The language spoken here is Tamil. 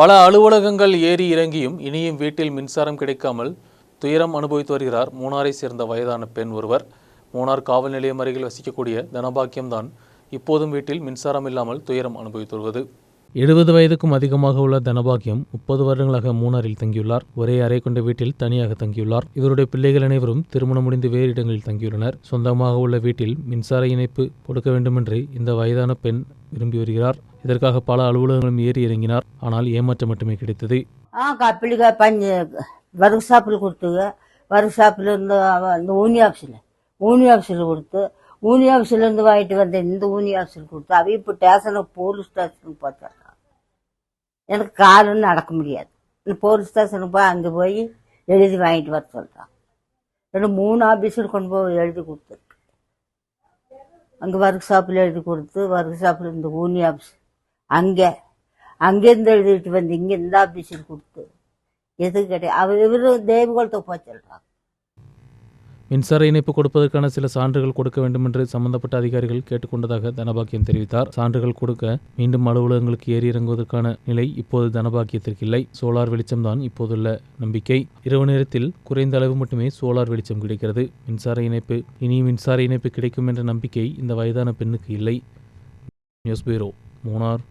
பல அலுவலகங்கள் ஏறி இறங்கியும் இனியும் வீட்டில் மின்சாரம் கிடைக்காமல் துயரம் அனுபவித்து வருகிறார் மூணாரை சேர்ந்த வயதான பெண் ஒருவர். மூணார் காவல் நிலையம் அருகில் வசிக்கக்கூடிய தனபாக்கியம்தான் இப்போதும் வீட்டில் மின்சாரம் இல்லாமல் துயரம் அனுபவித்து வருவது. எழுபது வயதுக்கும் அதிகமாக உள்ள தனபாக்கியம் முப்பது வருடங்களாக மூணாரில் தங்கியுள்ளார். ஒரே அறை கொண்ட வீட்டில் தனியாக தங்கியுள்ளார். இவருடைய பிள்ளைகள் அனைவரும் திருமணம் முடிந்து வேறு இடங்களில் தங்கியுள்ளனர். சொந்தமாக உள்ள வீட்டில் மின்சார இணைப்பு கொடுக்க வேண்டுமென்று இந்த வயதான பெண் விரும்பி வருகிறார். இதற்காக பல அலுவலகங்களும் ஏறி இறங்கினார். ஆனால் ஏமாற்றம் மட்டுமே கிடைத்தது. ஆ கப்பிளிக பஞ்சு ஒர்க் ஷாப்பில் கொடுத்துங்க ஒர்க் ஷாப்பில் இருந்து இந்த ஊனி ஆஃபீஸில் ஊனி ஆஃபீஸில் கொடுத்து ஊனி ஆஃபீஸ்லேருந்து வாங்கிட்டு வந்த இந்த ஊனி ஆஃபீஸில் கொடுத்து அவ இப்போ ஸ்டேஷனுக்கு போலீஸ் ஸ்டேஷனுக்கு போச்சாங்க எனக்கு காலும் நடக்க முடியாது. இந்த போலீஸ் ஸ்டேஷனுக்கு போய் அங்கே போய் எழுதி வாங்கிட்டு வர சொல்கிறான் ரெண்டு மூணு ஆஃபீஸில் கொண்டு போய் எழுதி கொடுத்துருக்கு அங்கே ஒர்க் ஷாப்பில் எழுதி கொடுத்து ஒர்க் ஷாப்பில் இந்த ஊனி ஆஃபீஸ் அங்கே. அங்கேருந்து எழுதிட்டு வந்து இங்கே இந்த ஆஃபீஸில் கொடுத்து. எதுவும் கிடையாது. அவர் இவரு தேவகுலத்தை போய் சொல்கிறாங்க மின்சார இணைப்பு கொடுப்பதற்கான சில சான்றுகள் கொடுக்க வேண்டும் என்று சம்பந்தப்பட்ட அதிகாரிகள் கேட்டுக்கொண்டதாக தனபாக்கியம் தெரிவித்தார். சான்றுகள் கொடுக்க மீண்டும் அலுவலகங்களுக்கு ஏறி இறங்குவதற்கான நிலை இப்போது தனபாக்கியத்திற்கு இல்லை. சோலார் வெளிச்சம்தான் இப்போதுள்ள நம்பிக்கை. இரவு நேரத்தில் குறைந்த அளவு மட்டுமே சோலார் வெளிச்சம் கிடைக்கிறது. மின்சார இணைப்பு இனி மின்சார இணைப்பு கிடைக்கும் என்ற நம்பிக்கை இந்த வயதான பெண்ணுக்கு இல்லை. News bureau Munnar.